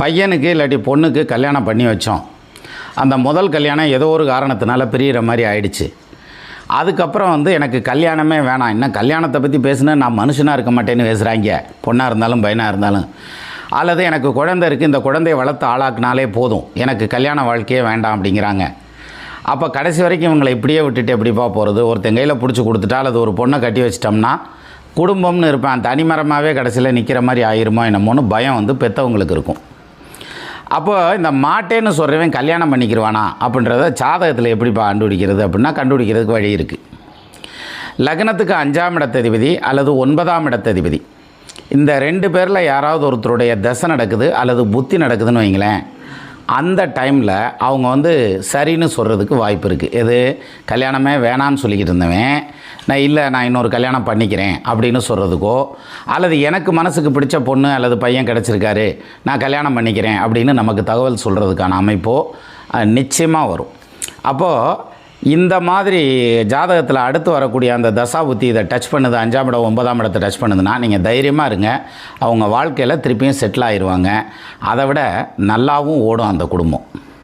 பையனுக்கு இல்லாட்டி பொண்ணுக்கு கல்யாணம் பண்ணி வச்சோம். அந்த முதல் கல்யாணம் ஏதோ ஒரு காரணத்தினால பிரியிற மாதிரி ஆயிடுச்சு. அதுக்கப்புறம் வந்து எனக்கு கல்யாணமே வேணாம். இன்னும் கல்யாணத்தை பற்றி பேசுனா நான் மனுஷனாக இருக்க மாட்டேன்னு பேசுகிறாங்க பொண்ணாக இருந்தாலும் பையனாக இருந்தாலும். அல்லது எனக்கு குழந்தை இருக்குது இந்த குழந்தைய வளர்த்து ஆளாக்குனாலே போதும். எனக்கு கல்யாண வாழ்க்கையே வேண்டாம் அப்படிங்கிறாங்க. அப்போ கடைசி வரைக்கும் இவங்களை இப்படியே விட்டுட்டு எப்படிப்பா போகிறது ஒருத்தன் கையில் பிடிச்சி கொடுத்துட்டா அல்லது ஒரு பொண்ணை கட்டி வச்சிட்டோம்னா குடும்பம்னு இருப்பேன். தனிமரமாகவே கடைசியில் நிற்கிற மாதிரி ஆயிருமோ என்னமோன்னு பயம் வந்து பெற்றவங்களுக்கு இருக்கும். அப்போ இந்த மாட்டேன்னு சொல்கிறவன் கல்யாணம் பண்ணிக்கிறவானா அப்படின்றத ஜாதகத்தில் எப்படிப்பா கண்டுபிடிக்கிறது அப்படின்னா கண்டுபிடிக்கிறதுக்கு வழி இருக்குது லக்னத்துக்கு அஞ்சாம் இடத்ததிபதி அல்லது ஒன்பதாம் இடத்ததிபதி. இந்த ரெண்டு பேரில் யாராவது ஒருத்தருடைய தசை நடக்குது அல்லது புத்தி நடக்குதுன்னு வைங்களேன். அந்த டைமில் அவங்க வந்து சரின்னு சொல்கிறதுக்கு வாய்ப்பு இருக்குது எது? கல்யாணமே வேணான்னு சொல்லிக்கிட்டு இருந்தவன் நான் இல்லை நான் இன்னொரு கல்யாணம் பண்ணிக்கிறேன் அப்படின்னு சொல்கிறதுக்கோ அல்லது எனக்கு மனசுக்கு பிடிச்ச பொண்ணு அல்லது பையன் கிடச்சிருக்காரு நான் கல்யாணம் பண்ணிக்கிறேன் அப்படின்னு நமக்கு தகவல் சொல்கிறதுக்கான அமைப்போ நிச்சயமாக வரும். அப்போது இந்த மாதிரி ஜாதகத்தில் அடுத்து வரக்கூடிய அந்த தசாபுத்தி இதை டச் பண்ணுது அஞ்சாம் இடம் ஒன்பதாம் இடத்தை டச் பண்ணுதுன்னா நீங்கள் தைரியமாக இருங்க. அவங்க வாழ்க்கையில் திருப்பியும் செட்டில் ஆயிடுவாங்க அதை விட நல்லாவும் ஓடும் அந்த குடும்பம்.